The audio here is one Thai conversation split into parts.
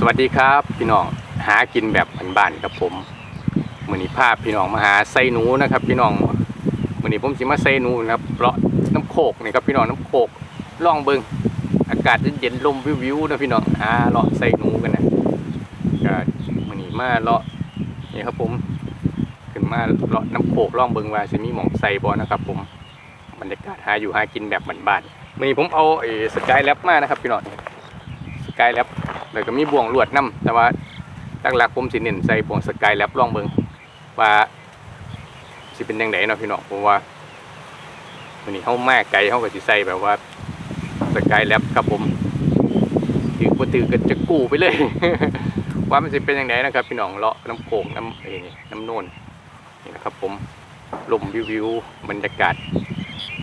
สวัสดีครับพี่น้องหากินแบบบ้านๆครับผมมือนี้ภาพพี่น้องมาหาไส้หนูนะครับ พี่น้องมือนี้ผมสิมาไส้หนูนะครับเลาะน้ำโขกนี่ครับพี่น้องน้ำโขกล่องเบิงอากาศเย็นๆลมวิวๆนะพี่น้องหาเลาะไส้หนูกันนะก็มือนี้มาเลาะนี่ครับผมขึ้นมาเลาะน้ำโขกล่องเบิงว่าสิมีหมองไส้บ่นะครับ ผมบรรยากาศหาอยู่หากินแบบบ้านๆมือนี้ผมเอาไอ้สกายแลบมานะครับ พี่น้องสกายแลบ แล้วก็มีบ่วงลวดนํแต่ว่าหลักๆผมสิเน้นใส่บ่วงสกายแลบลองเบิ่งว่าสิเป็นจังไดเนาะพี่น้องผมว่าวันนี้เฮามาไกลเฮาก็สิใส่แบบว่าสกายแลบครับผมถือบ่ถือก็จะกู้ไปเลย ว่ามันสิเป็นจังไดนะครับ พี่น้องเลาะน้ำโขงน้ำเอ้นี่น้ำโน่นนี่นะครับ ผมลมวิวๆบรรยากาศ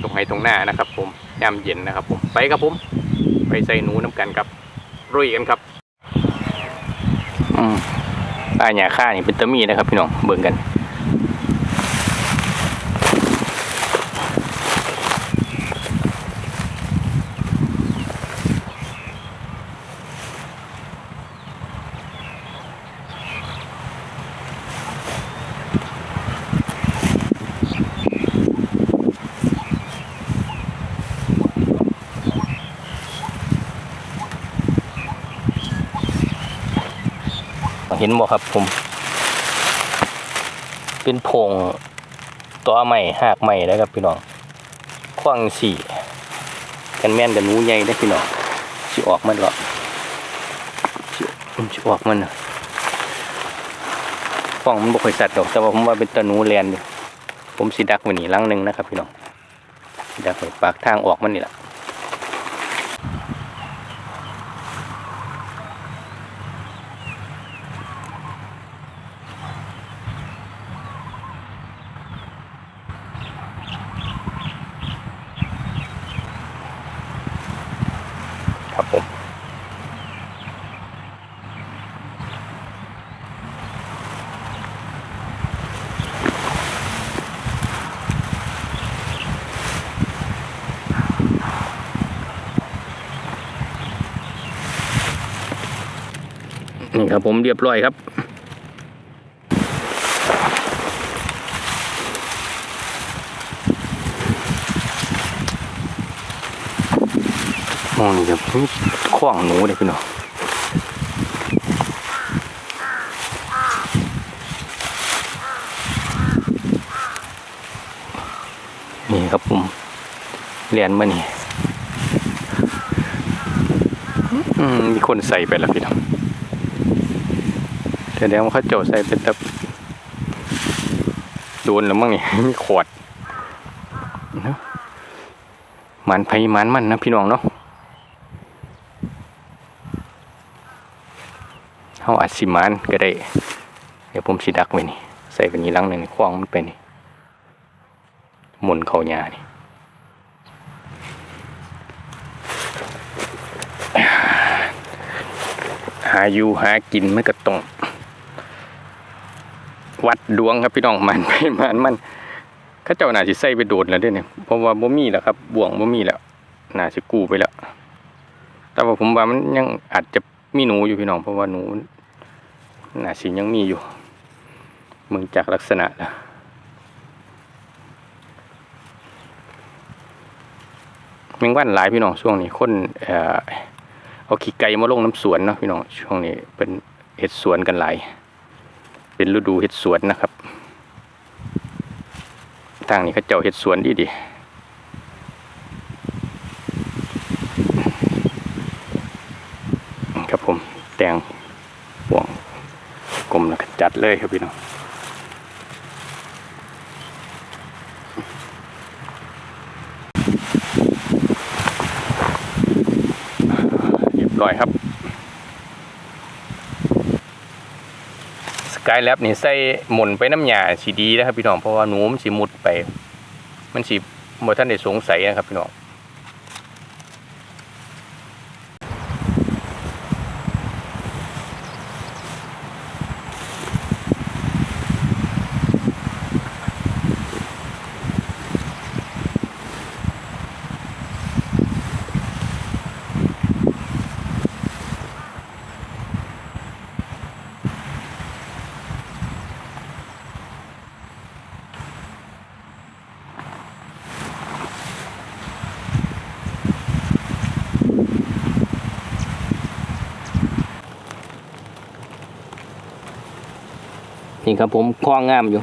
ตรงไหนตรงหน้านะครับ ผมยามเย็นนะครับ ผมไปครับผม ไปใส่หนูน้ำกันครับรุยกันครับ อืมปลาหยาค่านี่เป็นตะมีนะครับพี่น้องเบิ่งกัน เห็นบ่ครับผม เป็นพงตัวใหม่หากใหม่นะครับพี่น้องคว้างสี่กันแม่นกับนูใหญ่ได้พี่น้องสิออกมันหรอสิมันสิออกมันฟ้องมันบ่ค่อยสัตว์ดอกแต่ว่าผมว่าเป็นตะนูแลนอยู่ผมสิดักไว้นี่ลังหนึ่งนะครับพี่น้องดักไว้ปากทางออกมันนี่แหละ นี่ครับผมเรียบร้อยครับ มองนี่ครับมีขว้างหนูเลยพี่น้องนี่ครับผมเรียนมานี่มมีคนใส่ไปแล้วพี่น้อง แสดงว่าเขาเจ้าใส่เป็นตะโดนแล้วมั้งนี่มีขวดนะมันไผมันมันนะพี่น้องเนาะเขาอาจสิมานก็ได้ เดี๋ยวผมสิดักไว้นี่ ใส่ไปนี่ลังหนึ่งคว้างมันไปนี่หมุนเขาหญ้านี่หาอยู่หากินไมันก็ต้อง วัดดวงครับพี่น้องมันไปมันมันข้าเจ้าน่าสิใส่ไปโดดแล้วด้วยเนี่ยเพราะว่าบ่มีแล้วครับบ่วงบ่มีแล้วน่าสิกู้ไปแล้ว แต่ว่าผมว่ามันยังอาจจะมีหนูอยู่พี่น้อง เพราะว่าหนูน่าสิยังมีอยู่มืองจากลักษณะแล้วแมงวันหลายพี่น้องช่วงนี้คนเอ่อเอาขี้ไก่มาลงน้ำสวนเนาะพี่น้องช่วงนี้เป็นเห็ดสวนกันหลาย เป็นฤดูเห็ดสวนนะครับ ทางนี้เขาเจ้าเห็ดสวนดีดีครับผมแตงห่วงกลมแล้วก็จัดเลยครับพี่น้องเรียบร้อยครับ ส กายแลบนี่ใส่หมุนไปน้ำยาสีดีนะครับพี่น้องเพราะว่าหนูมันสีมุดไป มันสีบ่ท่านได้สงสัยนะครับพี่น้อง นี่ครับผมคล้องงามอยู่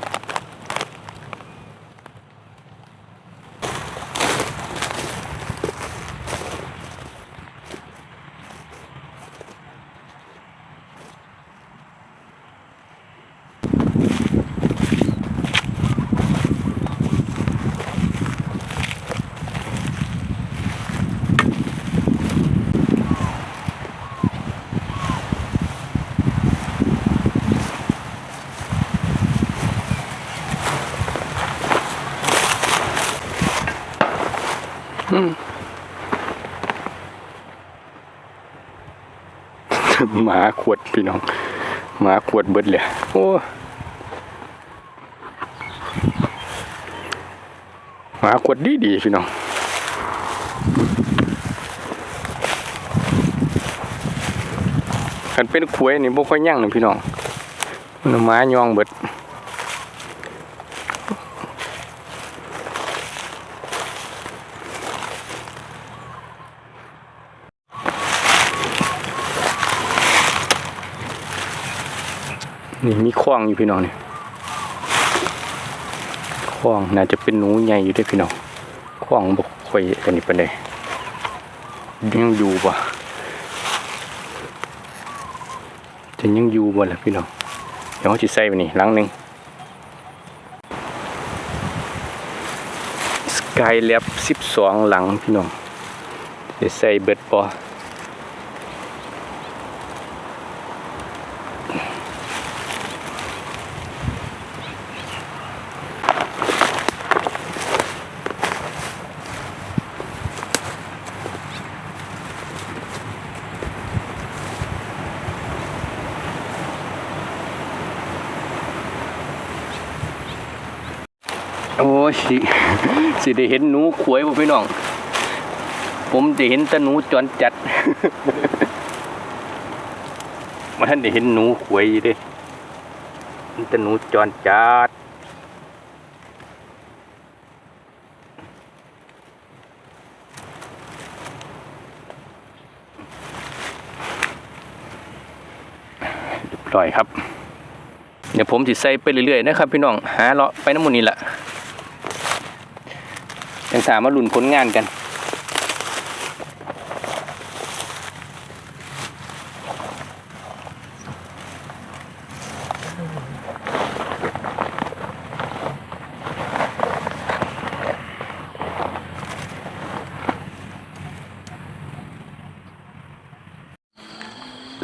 หมาขวดพี่น้อง หมาขวดเบิดเลยโอ้หมาขวดดีดีพี่น้องกันเป็นขวยนี่บ่ค่อยยั่งนะพี่น้องหมายองเบิด นี่มีคว้างอยู่พี่น้องเนี่ยคว้างน่าจะเป็นหนูใหญ่อยู่ด้วยพี่น้องคว้างบ่ค่อยอันนี้ปานใดยังอยู่บ่จะยังอยู่บ่ล่ะพี่น้องเดี๋ยวเราสิใส่ไปนี่หลังหนึ่งสกายแล็บ12หลังพี่น้องจะใส่เบิดบ่ โอ้ยสิสิได้เห็นหนูขวยบ่พี่น้อง ผมจะเห็นต่หนูจรจัดมาท่านได้เห็นหนูขวยอยู่ด้ต่หนูจรจัดเรียบร้อยครับ เดี๋ยวผมสิใส่ไปเรื่อยๆนะครับพี่น้อง หาเลาะไปน้ำมันนี่แหละ ยังสามารถลุ้นผลงานกัน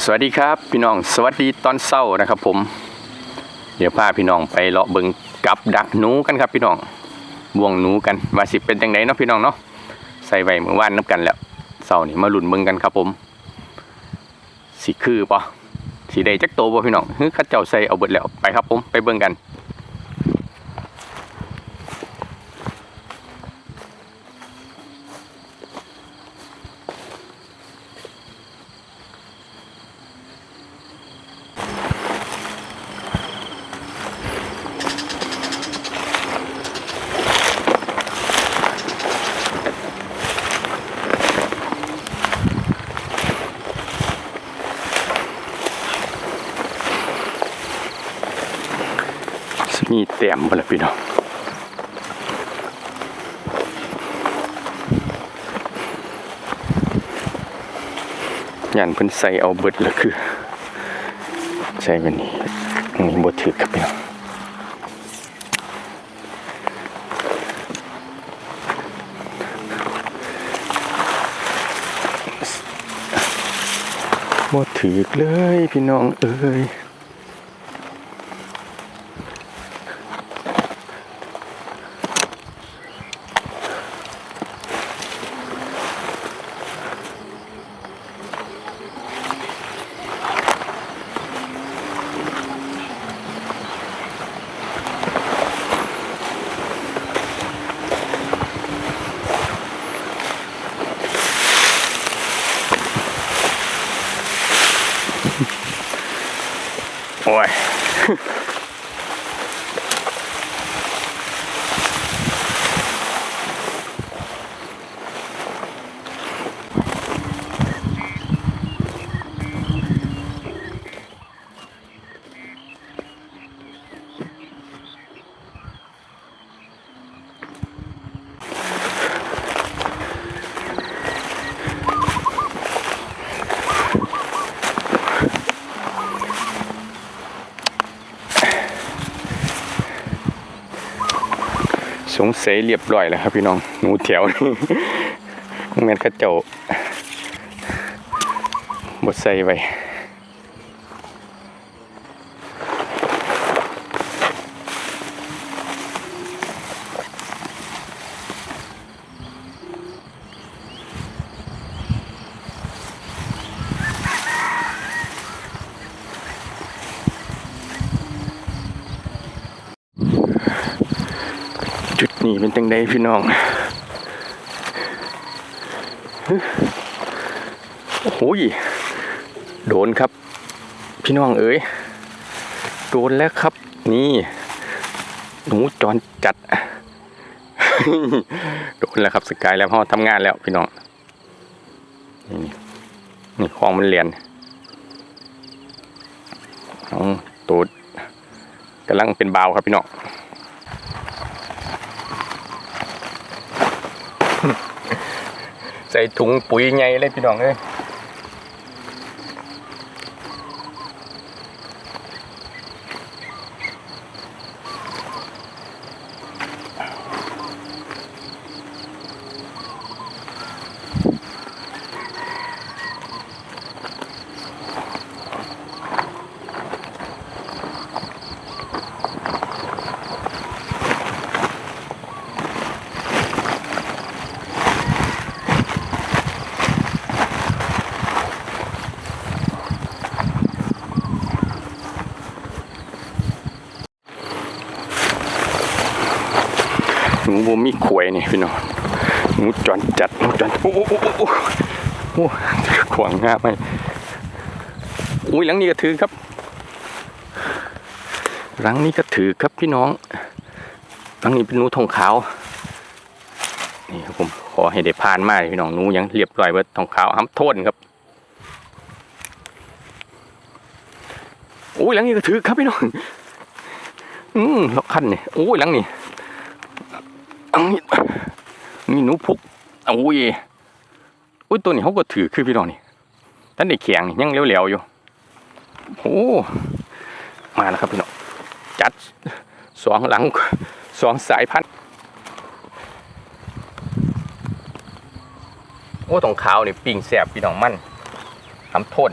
สวัสดีครับพี่น้องสวัสดีตอนเช้านะครับผม เดี๋ยวพาพี่น้องไปเลาะเบิงกับดักหนูกันครับพี่น้อง บ่วงหนูกันว่าสิเป็นจังไดเนาะพี่น้องเนาะใส่ไว้เมื่อวานน้ำกันแล้วเสาร์นี้มาลุ้นเบิงกันครับผม สิคือปะสีใดจักโตบ่พี่น้องเฮ้ยข้าเจ้าใส่เอาเบิดแล้วไปครับผมไปเบิ่งกัน มีเต็มบ่ล่ะพี่น้องยันเพิ่นใส่เอาเบิดล้วคือ ใส่แบบนี้นนี้บ่ถือครับพี่น้องบ่ถือเลยพี่น้องเอ้ย โอ้ย อ สงสัยเรียบร้อยแล้วครับพี่น้องหนูแถวนี่แม่นข้าเจ้าบดใส่ไว้ เป็นจังไดพี่น้องโอ้โหยโดนครับ พี่น้องเอ๋ยโดนแล้วครับ นี่หนูจรจัด โดนแล้วครับสกายแล้วพ่อทำงานแล้วพี่น้องนี่นี่ของมันเรียนน้องตูดกำลังเป็นเบาครับพี่น้อง ใส่ถุงปุ๋ยไงเลยพี่น้องเอ้ย หนูบ่มีขวยนี่พี่น้องหนูจอนจัดหนูจอนโอ้โอ้โอ้โอ้โอ้ขวางง่าไหมอุ้ยหลังนี้ก็ถือครับ หลังนี้ก็ถือครับพี่น้องหลังนี้เป็นหนูทองขาวนี่ครับผมขอให้ได้ผ่านมาพี่น้องหนูยังเรียบร้อยเบิดทองขาวห้ำโทนครับอุ้ยหลังนี้ก็ถือครับพี่น้องอืมล็อกคันนี่โอ้ยหลังนี่ อันนี้นี่หนูพุกโอ้ยอุ้ยตัวนี้เขาก็ถือคือพี่น้องนี่ท่านได้แข็งนี่ยังเหลวๆอยู่โอ้มาแล้วครับพี่น้องจัดสองหลังสองสายพันธุ์โอ้ตรงขาวนี่ปิ่งแสบพี่น้องมันทำโทน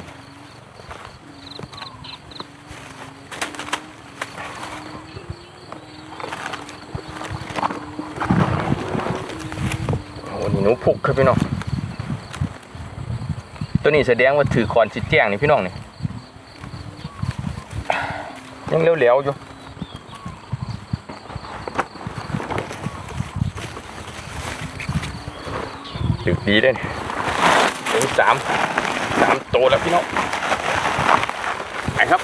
นี่หนูพุกครับพี่น้อง ตัวนี้แสดงว่าถือคอนสิแจ้งนี่พี่น้องนี่ยังเหลวๆอยู่ถือดีเด้ถึงสามสามโตวแล้วพี่น้องไปครับ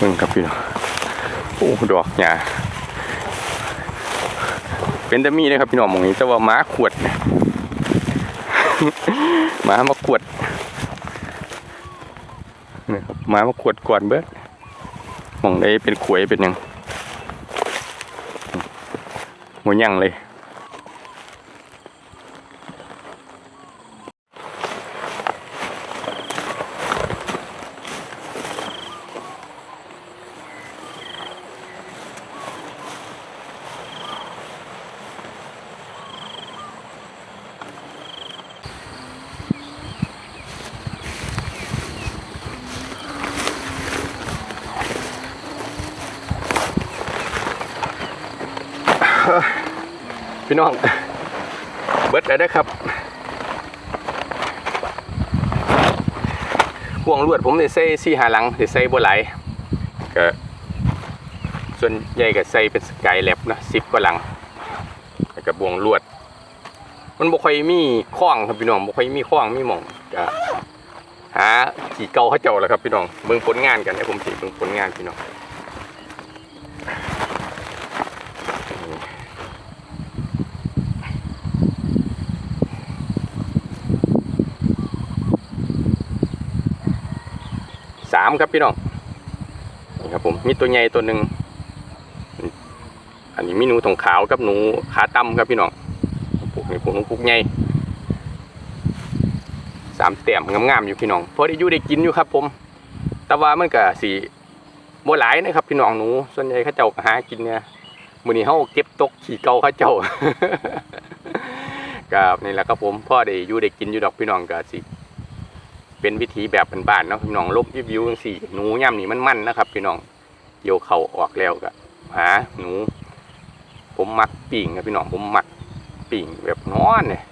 มึงครับพี่น้องโอ้ดอกหญ้าเป็นแต่มีเลยครับพี่น้องมองนี้แต่ว่าม้าขวดเนี่ยม้ามาขวดนี่ครับม้ามาขวดก่อนเบิดมองได้เป็นขวยเป็นยังหัวยังเลย พี่น้อง เบิดแล้วนะครับห่วงลวดผมได้ใส่สี่หาหลังได้ใส่บ่หลก็ส่วนใหญ่ก็ใส่เป็นสกายแลบนะสิบกว่าหลังแล้วก็บ่วงลวด มันบ่ค่อยมีข้องครับพี่น้องบ่ค่อยมีข้องมีหม่องก็หาขี่เก่าเขาเจ้าแหล้วครับพี่น้องเบิ่งผลงานกันให้ผมสิเบิ่งผลงานพี่น้อง สามครับพี่น้องนี่ครับผมมีตัวใหญ่ตัวหนึ่งอันนี้มีหนูทองขาวกับหนูขาตั้มครับพี่น้องพวกนี้พวกนูพวกใหญ่สามแต้มงามๆอยู่พี่น้องพอได้อยู่ได้กินอยู่ครับ ผม แต่ว่ามันก็สีบ่หลายนะครับ พี่น้องหนู ส่วนใหญ่เขาเจ้าหากินเนี่ยมือนี้เฮาเก็บตกขี้เก่าเขาเจ้าครับนี่แหละครับผมพ่อได้อยู่ได้กินอยู่ดอกพี่น้องก็สิ เป็นวิธีแบบบ้านๆเนาะพี่น้องลบวิวจังซี่หนูย่ำนี่มันมันนะครับ พี่น้องเกี่ยวเข่าออกแล้วก็หาหนู ผมมักปิ่งครับพี่น้องผมมักปิ่งแบบนอนเนี่ย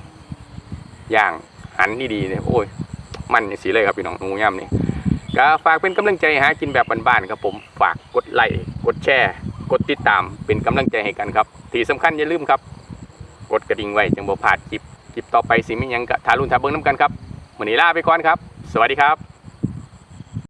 ย่างหันดีๆเนี่ยโอ้ยมันสีเลยครับพี่น้องหนูย่ำนี่ก็ฝากเป็นกำลังใจหากินแบบบ้านๆครับผมฝากกดไลค์กดแชร์กดติดตามเป็นกำลังใจให้กันครับ ที่สำคัญอย่าลืมครับ กดกระดิ่งไว้จังบ่พลาดคลิปคลิปต่อไปสิมีหยังกะทารุณทาเบิ้งน้ำกันครับวันนี้ลาไปก่อนครับ สวัสดีครับ